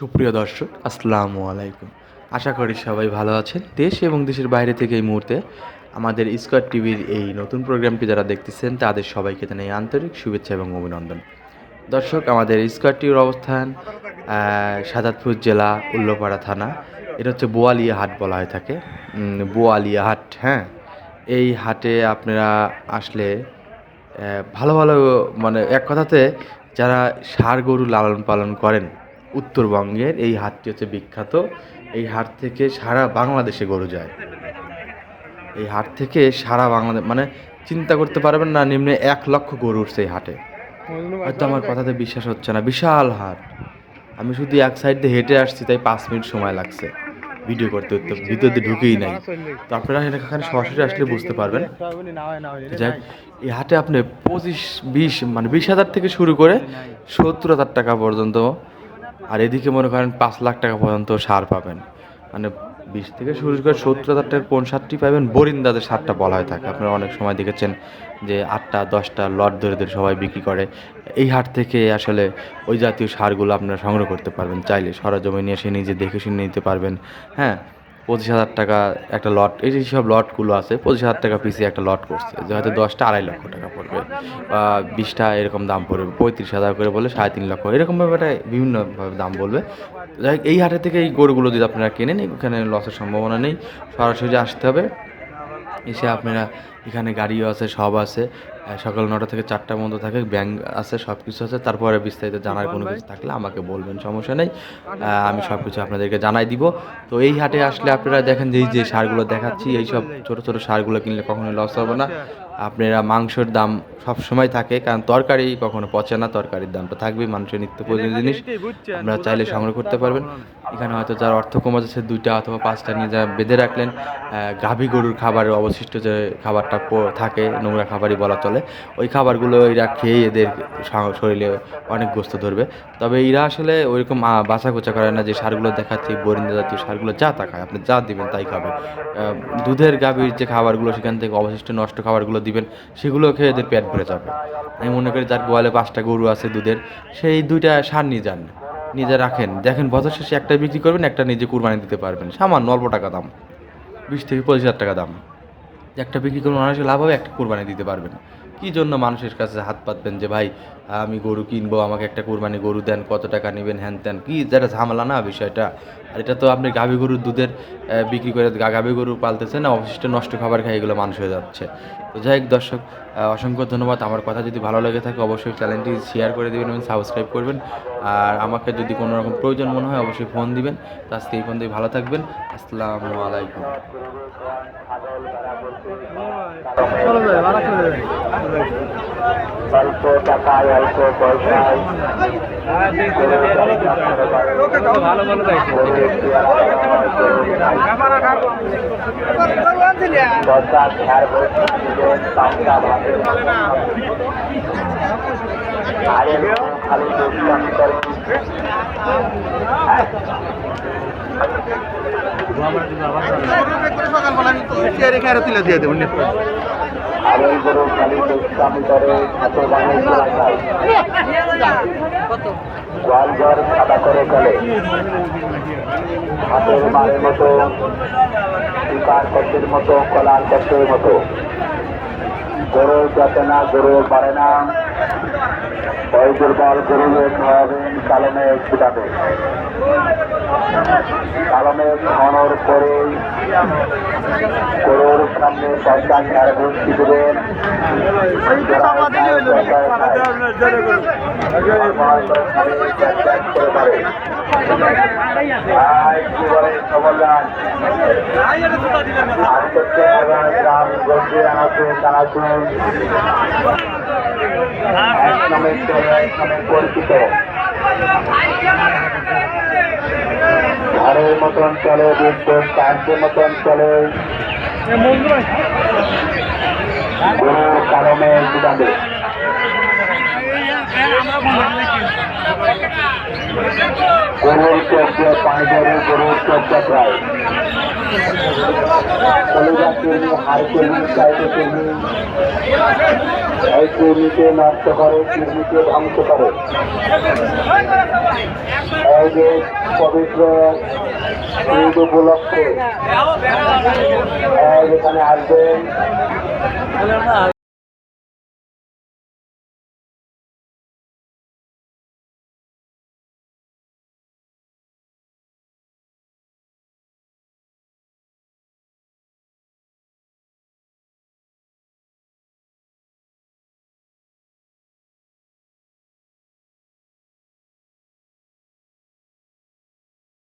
সুপ্রিয় দর্শক, আসসালামু আলাইকুম। আশা করি সবাই ভালো আছেন। দেশ এবং দেশের বাইরে থেকে এই মুহূর্তে আমাদের স্কোয়ার টিভির এই নতুন প্রোগ্রামটি যারা দেখতেছেন, তাদের সবাইকে জানাই আন্তরিক শুভেচ্ছা এবং অভিনন্দন। দর্শক, আমাদের স্কোয়ার টিভির অবস্থান সাজাদপুর জেলা, উল্লোপাড়া থানা। এটা হচ্ছে বোয়ালিয়া হাট বলা হয়ে থাকে। বোয়ালিয়া হাট হ্যাঁ? এই হাটে আপনারা আসলে ভালো ভালো মানে এক কথাতে যারা ষাড় গরু লালন পালন করেন উত্তরবঙ্গের এই হাটটি হচ্ছে বিখ্যাত। এই হাট থেকে সারা বাংলাদেশে গরু যায়। এই হাট থেকে সারা বাংলাদেশ মানে চিন্তা করতে পারবেন না, নিম্নে এক লক্ষ গরু উঠছে এই হাটে। হয়তো আমার কথাতে বিশ্বাস হচ্ছে না। বিশাল হাট। আমি শুধু এক সাইড দিয়ে হেঁটে আসছি, তাই পাঁচ মিনিট সময় লাগছে। ভিডিও করতে করতে ভিতর দিয়ে ঢুকেই নাই। তো আপনারা এখানে সরাসরি আসলে বুঝতে পারবেন। যাই এই হাটে আপনি পঁচিশ, বিশ মানে বিশ হাজার থেকে শুরু করে সত্তর হাজার টাকা পর্যন্ত আর এদিকে মনে করেন পাঁচ লাখ টাকা পর্যন্ত সার পাবেন। মানে বিশ থেকে শুরু করে সত্তর হাজার টাকার কোন সারটি পাবেন, বরিন্দাদের সারটা বলা হয়ে থাকে আপনারা অনেক সময় দেখেছেন যে আটটা, দশটা লট ধরে ধরে সবাই বিক্রি করে। এই হাট থেকে আসলে ওই জাতীয় সারগুলো আপনারা সংগ্রহ করতে পারবেন। চাইলে সরজমিনে এসে নিজে দেখে শুনে নিতে পারবেন। হ্যাঁ পঁচিশ হাজার টাকা একটা লট, এই যে সব লটগুলো আছে, পঁচিশ হাজার টাকা পিসে একটা লট করছে। যে হয়তো দশটা, আড়াই লক্ষ টাকা। বিশটা এরকম দাম পড়বে, পঁয়ত্রিশ হাজার করে বলে সাড়ে তিন লক্ষ। এরকমভাবে এটা বিভিন্নভাবে দাম বলবে। যাই এই হাটে থেকে এই গরুগুলো যদি আপনারা কেনেন, এখানে লসের সম্ভাবনা নেই। সরাসরি আসতে হবে, এসে আপনারা এখানে গাড়িও আছে, সব আছে। সকাল নটা থেকে চারটা পর্যন্ত থাকে, ব্যাংক আছে সব কিছু আছে। তারপরে বিস্তারিত জানার কোনো কিছু থাকলে আমাকে বলবেন, সমস্যা নেই। আমি সব কিছু আপনাদেরকে জানাই দিব। তো এই হাটে আসলে আপনারা দেখেন যে, এই যে সারগুলো দেখাচ্ছি এই সব ছোটো ছোটো সারগুলো কিনলে কখনোই লস হবে না। আপনারা মাংসের দাম সব সময় থাকে কারণ তরকারি কখনো পচে না তরকারির দামটা থাকবেই মানুষের নিত্য প্রয়োজনীয় জিনিস। আপনারা চাইলে সংগ্রহ করতে পারবেন। এখানে হয়তো যার অর্থ কম আছে দুইটা অথবা পাঁচটা নিয়ে যা বেঁধে রাখলেন। গাভী গরুর খাবারের অবশিষ্ট যে খাবারটা থাকে নোংরা খাবারই বলা চলে ওই খাবারগুলো এরা খেয়ে এদের শরীরে অনেক গোস্ত ধরবে। তবে এরা আসলে ওইরকম বাছা কোচা করে না যে সারগুলো দেখাচ্ছে বরিন্দা জাতীয় সারগুলো যা তা খায় আপনি যা দিবেন তাই খাবে দুধের গাভীর যে খাবারগুলো সেখান থেকে অবশিষ্ট নষ্ট খাবারগুলো দিবেন, সেগুলো খেয়ে এদের পেট ভরে যাবে। আমি মনে করি যার গোয়ালে পাঁচটা গরু আছে দুধের, সেই দুইটা সার নিয়ে যান, নিজে রাখেন। দেখেন বছর শেষে একটা বিক্রি করবেন, একটা নিজে কুরবানি দিতে পারবেন। সামান্য অল্প টাকা দাম, বিশ থেকে পঁচিশ হাজার টাকা দাম। একটা বিক্রি করবেন মানুষের লাভ হবে, একটা কুরবানি দিতে পারবেন। কি জন্য মানুষের কাছে হাত পাতবেন যে, ভাই, আমি গরু কিনবো, আমাকে একটা কোরবানি গরু দেন, কত টাকা নেবেন, হ্যান ত্যান? কি যেটা ঝামেলা না বিষয়টা। আর এটা তো আপনি গাভী গরুর দুধের বিক্রি করে গাভী গরু পালতেছেন অবশিষ্ট নষ্ট খাবার খাই এগুলো মানুষ হয়ে যাচ্ছে। তো যাই হোক দর্শক অসংখ্য ধন্যবাদ। আমার কথা যদি ভালো লেগে থাকে, অবশ্যই চ্যানেলটি শেয়ার করে দেবেন এবং সাবস্ক্রাইব করবেন। আর আমাকে যদি কোনো রকম প্রয়োজন মনে হয়, অবশ্যই ফোন দিবেন। আজকে এই পর্যন্তই, ভালো থাকবেন। আসসালামু আলাইকুম। অল্প টাকায় অল্প পয়সায় ভালো ভালো দেখছি দরকার ঝাড় পাঁচটা ভাবে আরে খালি দুষ্টামি করে আরে গরু খালি দুষ্টামি করে হাতে বানিয়ে চলা যায়। জল জল সাদা করে চলে হাতের মায়ের মতো শিকার কষ্টের মতো কলার কষ্টের মতো। গরু যাতে না গরু পারে না। ওই পর গরুকে খাওয়াবেন কালমে ছুটাবে কালমে খাওয়ানোর পরে গরুর সামনে পয়সা ঘুষি দেবেন পরিচিত ঘরের মতন চলে বিদ্যুৎ কার্যের মতন চলে গরু কারণে দুটাবে গরুর দিয়ে পানি গরুর চোখ প্রায়। কলিজা হাড় কৃমি চাইতে কৃমি এই কৃমিকে নষ্ট করে কৃমিকে ধ্বংস করে। এই যে পবিত্র ঈদ উপলক্ষে যেখানে আসবেন